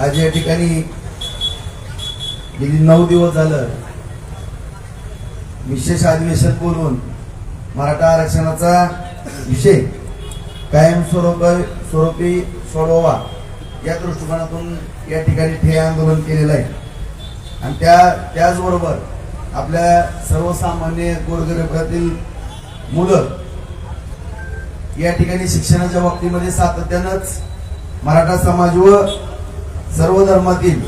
आज या ठिकाणी गेली नऊ दिवस झालं. विशेष अधिवेशन बोलून मराठा आरक्षणाचा विषय कायम स्वरूप स्वरूपी सोडवा या दृष्टिकोनातून या ठिकाणी ठे आंदोलन केलेलं आहे. आणि त्या त्याचबरोबर आपल्या सर्वसामान्य गोरगरिबातील मुलं या ठिकाणी शिक्षणाच्या बाबतीमध्ये सातत्यानंच मराठा समाज व सर्व धर्मातील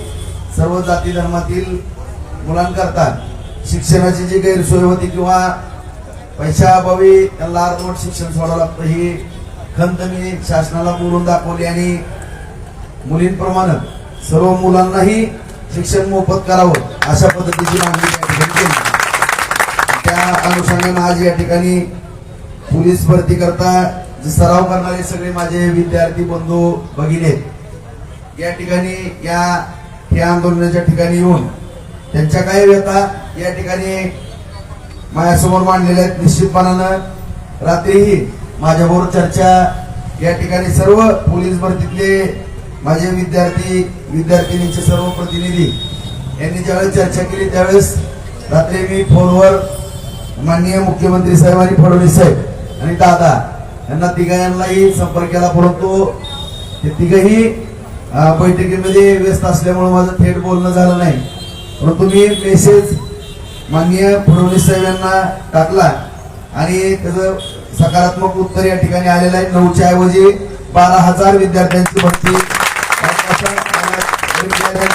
सर्व जाती धर्मातील मुलांकरता शिक्षणाची जी गैरसोय होती किंवा पैशाअभावी त्यांना अर्धवट शिक्षण सोडावं लागतं ही खंत मी शासनाला बोलून दाखवली आणि मुलींप्रमाणे सर्व मुलांनाही शिक्षण मोफत करावं अशा पद्धतीची मागणी या ठिकाणी केली. त्या अनुषंगाने आज या ठिकाणी पोलीस भरती करता जे सराव करणारे सगळे माझे विद्यार्थी बंधू भगिनी आहेत या ठिकाणी या या आंदोलनाच्या ठिकाणी येऊन त्यांच्या काही व्यथा या ठिकाणी माझ्यासमोर मांडलेल्या आहेत. निश्चितपणानं रात्रीही माझ्याबरोबर चर्चा या ठिकाणी सर्व पोलीस भरतीतले माझे विद्यार्थी विद्यार्थिनींचे सर्व प्रतिनिधी यांनी ज्यावेळेस चर्चा केली त्यावेळेस रात्री मी फोनवर माननीय मुख्यमंत्री साहेब आणि फडणवीस साहेब आणि दादा यांना तिघांनाही संपर्क केला परंतु ते तिघही बैठकीमध्ये व्यस्त असल्यामुळे माझं थेट बोलणं झालं नाही. परंतु मी मेसेज माननीय फडणवीस साहेब यांना टाकला आणि त्याचं सकारात्मक उत्तर या ठिकाणी आलेलं आहे. नऊच्या ऐवजी बारा हजार विद्यार्थ्यांची भरती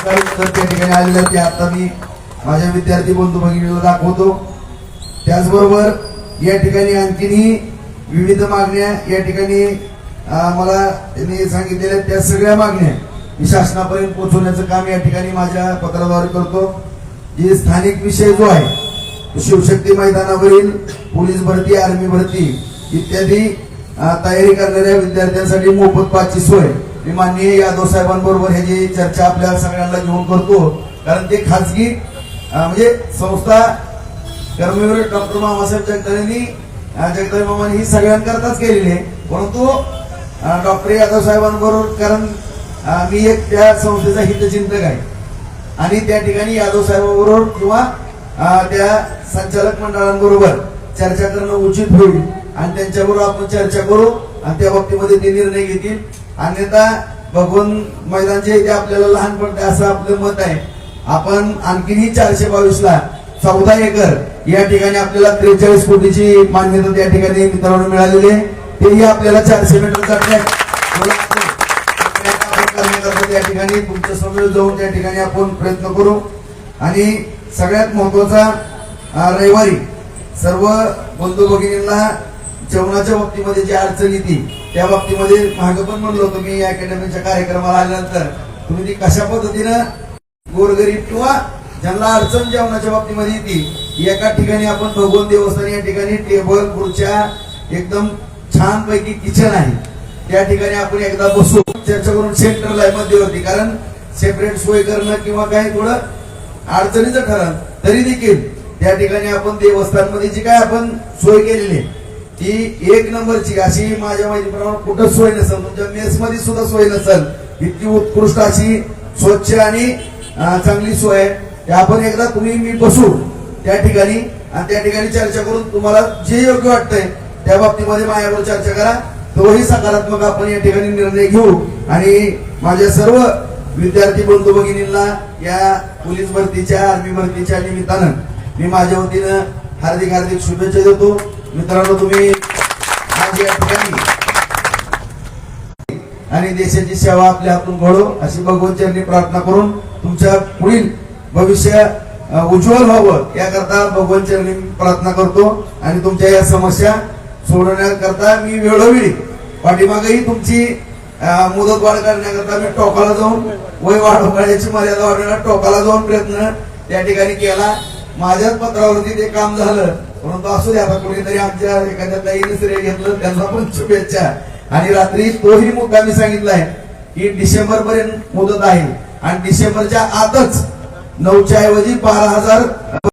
उत्तर त्या ठिकाणी आलेलं आहे. ते आता मी माझ्या विद्यार्थी बंधू भगिनीला दाखवतो. त्याचबरोबर या ठिकाणी आणखीनही विविध मागण्या या ठिकाणी मला त्यांनी सांगितलेल्या आहेत, त्या सगळ्या मागण्या मी शासनापर्यंत पोहोचवण्याचं काम या ठिकाणी माझ्या पत्राद्वारे करतो. जे स्थानिक विषय जो आहे तो शिवशक्ती मैदानावरील पोलीस भरती आर्मी भरती इत्यादी तयारी करणाऱ्या विद्यार्थ्यांसाठी मोफत पाचची सोय मी माननीय यादव साहेबांबरोबर ह्याची चर्चा आपल्या सगळ्यांना घेऊन करतो. कारण ते खाजगी म्हणजे संस्था कर्मवीर डॉक्टर बाबासाहेब जगदाळेंनी अं, जगदाळे मामांनी ही सगळ्यांकरताच केलेली आहे. परंतु डॉक्टर यादव साहेबांबरोबर कारण मी एक त्या संस्थेचा हितचिंतक आहे. आणि त्या ठिकाणी यादव साहेबांबरोबर किंवा त्या संचालक मंडळांबरोबर चर्चा करणं उचित होईल. आणि त्यांच्याबरोबर आपण चर्चा करू आणि त्या बाबतीमध्ये ते निर्णय घेतील. अन्यथा भगवान मैदानचे ते आपल्याला लहानपण असं आपलं मत आहे. आपण आणखीनही चारशे बावीस ला चौदा एकर या ठिकाणी आपल्याला त्रेचाळीस कोटीची मान्यता त्या ठिकाणी मित्रांनो मिळालेली आहे. तेही आपल्याला चारशे मीटरचा ट्रॅक आपण त्या ठिकाणी तुमच्यासमोर जाऊन त्या ठिकाणी आपण प्रयत्न करू. आणि सगळ्यात महत्त्वाचा रविवारी सर्व बंधू भगिनींना जेवणाच्या बाबतीमध्ये जी अडचण येते त्या बाबतीमध्ये मागं पण म्हणलो होतो मी या अकॅडमीच्या कार्यक्रमाला आल्यानंतर. तुम्ही ती कशा पद्धतीनं गोरगरीब किंवा ज्यांना अडचण जेवणाच्या बाबतीमध्ये येते एका ठिकाणी आपण भगवत देवस्थान या ठिकाणी टेबल खुर्च्या एकदम छान पैकी किचन आहे. त्या ठिकाणी आपण एकदा बसू. चर्चा करून सेंटरला आहे मध्यवर्ती. कारण सेपरेट सोय करणं किंवा काही थोडं अडचणीचं ठरण तरी देखील त्या ठिकाणी आपण देवस्थानमध्ये जी काय आपण सोय केलेली आहे ती एक नंबरची अशी माझ्या माहितीप्रमाणे कुठं सोय नसेल तुमच्या मेस मध्ये सुद्धा सोय नसेल इतकी उत्कृष्ट अशी स्वच्छ आणि चांगली सोय आहे. आपण एकदा तुम्ही मी बसू त्या ठिकाणी आणि त्या ठिकाणी चर्चा करून तुम्हाला जे योग्य वाटतंय त्या बाबतीमध्ये माझ्यावर चर्चा करा. तोही सकारात्मक आपण या ठिकाणी निर्णय घेऊ. आणि माझ्या सर्व विद्यार्थी बंधू भगिनींना या पोलीस भरतीच्या आर्मी भरतीच्या निमित्तानं मी माझ्या वतीनं हार्दिक हार्दिक शुभेच्छा देतो. मित्रांनो तुम्ही आज या ठिकाणी आणि देशाची सेवा आपल्या हातून घडो अशी भगवंतांनी प्रार्थना करून तुमच्या पुढील भविष्य उज्ज्वल व्हावं याकरता भगवंतांनी प्रार्थना करतो. आणि तुमच्या या समस्या सोडवण्याकरता मी वेळोवेळी पाठीमागेही तुमची मुदत वाढ करण्याकरता मी टोकाला जाऊन वय वाढवण्याची मर्यादा वाढवण्याला टोकाला जाऊन प्रयत्न त्या ठिकाणी केला. माझ्याच पत्रावरती ते काम झालं. परंतु असू दे आता कोणीतरी आमच्या एखाद्या ताईने श्रेय घेतलं त्यांना पण शुभेच्छा. आणि रात्री तोही मुद्दा मी सांगितलाय की डिसेंबर पर्यंत मुदत आहे. आणि डिसेंबरच्या आतच नऊच्या ऐवजी बारा हजार